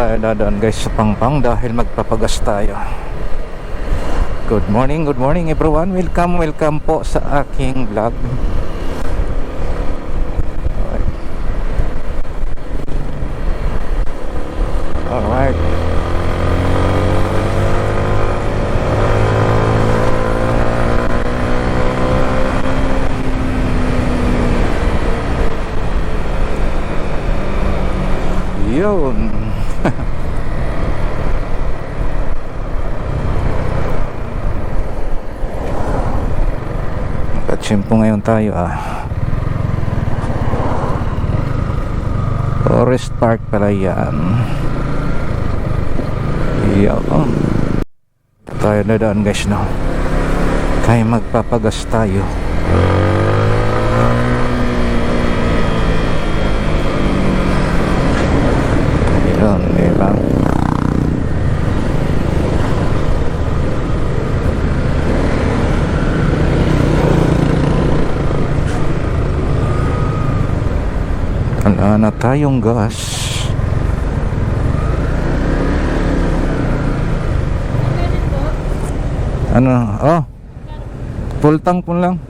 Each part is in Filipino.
tayo dadaan guys sa Pangpang dahil magpapagas tayo. Good morning, good morning everyone. Welcome, welcome po sa aking vlog. Alright. Yun. Nakachimpo ngayon tayo ah. Forest Park pala yan. Yun. Tayo na daan guys no. Kaya magpapagas tayo. Yun, di Wala na tayong gas. Ano? Oh. Full tank po lang.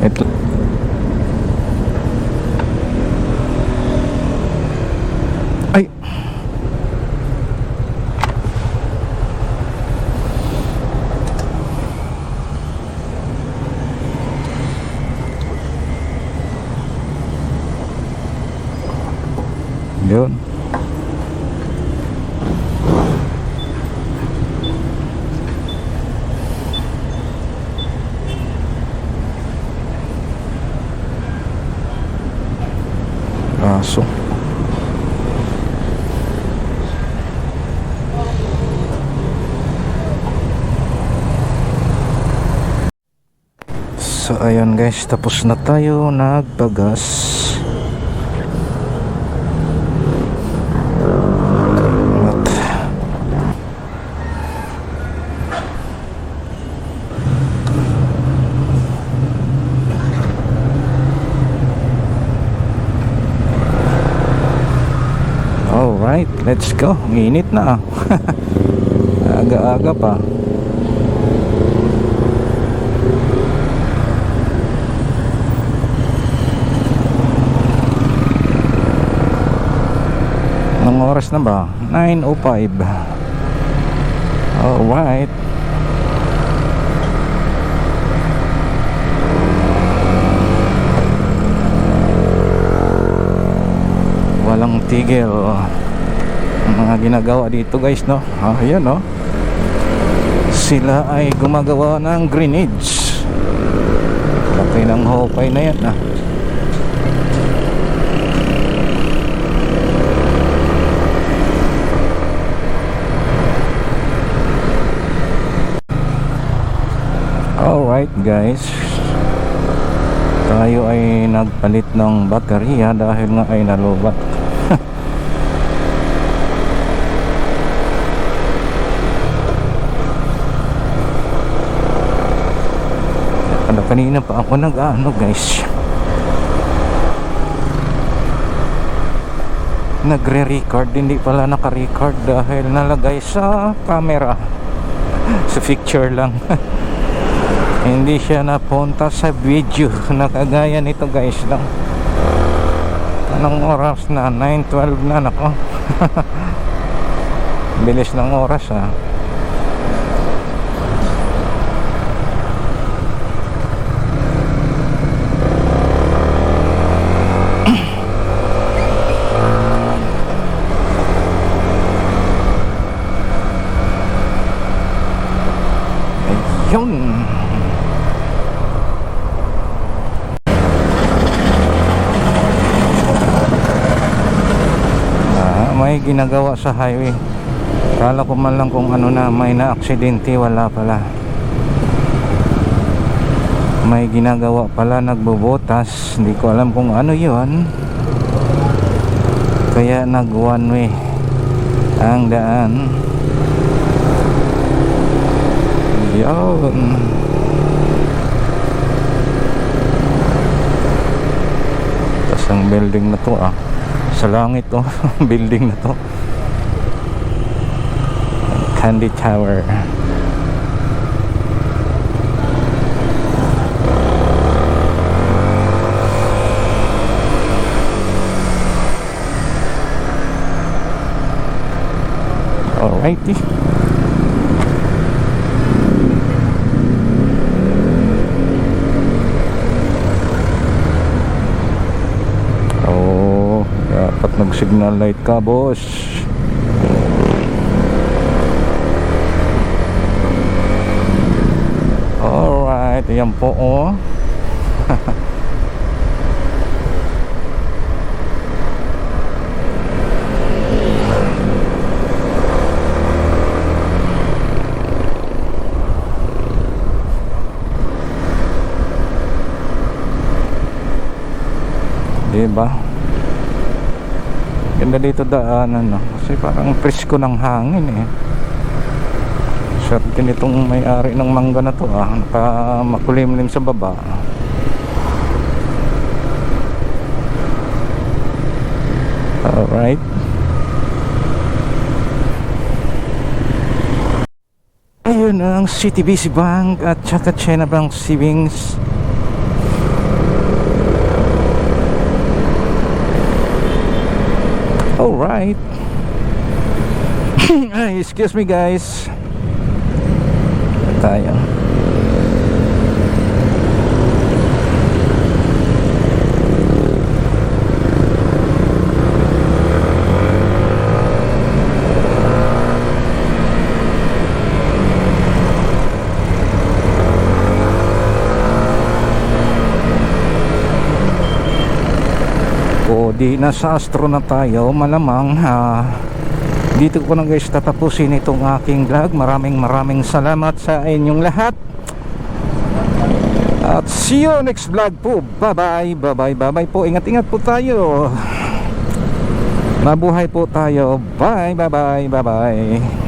Ito. Ay. Yun. Aso. So guys, tapos na tayo nagbagas. At Alright, let's go. Init na ah. Aga-aga pa. Anong oras na ba? 9.05 Alright. Walang tigil. Ang mga ginagawa dito guys no? Ah, Ayan no? Sila ay gumagawa ng grenades. Laki ng hopay na yan ah Alright guys. Tayo ay nagpalit ng baterya dahil nga ay nalubat. Ano kanina pa ako nag ano guys. Nagre-record. Hindi pala naka-record dahil nalagay sa camera. Sa picture lang hindi siya napunta sa video. Na kagaya nito guys lang. Anong oras na? 9.12 na nako. Bilis ng oras ah Ayun. Ah, may ginagawa sa highway. Kala ko man lang kung ano na may na-aksidente, wala pala. May ginagawa pala nagbobotas. Hindi ko alam kung ano 'yon. Kaya nag one way ang daan. Yun. Tas ang building na to ah. Sa langit to, building na to. Candy Tower. Alrighty. Oh, dapat nag-signal light ka, boss. Alright, ayan po oh. Diba? Ganda dito daanan no? Kasi parang presko ng hangin eh. Swerte nitong may-ari ng mangga na to ah Naka makulimlim sa baba. Alright. Ayun ang CTBC Bank at saka China Bank Savings Alright. Excuse me guys. Tayo. Di nasa astro na tayo malamang ah, dito ko na guys tatapusin itong aking vlog. Maraming maraming salamat sa inyong lahat. At see you next vlog po. Bye bye bye bye bye bye po. Ingat ingat po tayo. Mabuhay po tayo. Bye bye bye bye bye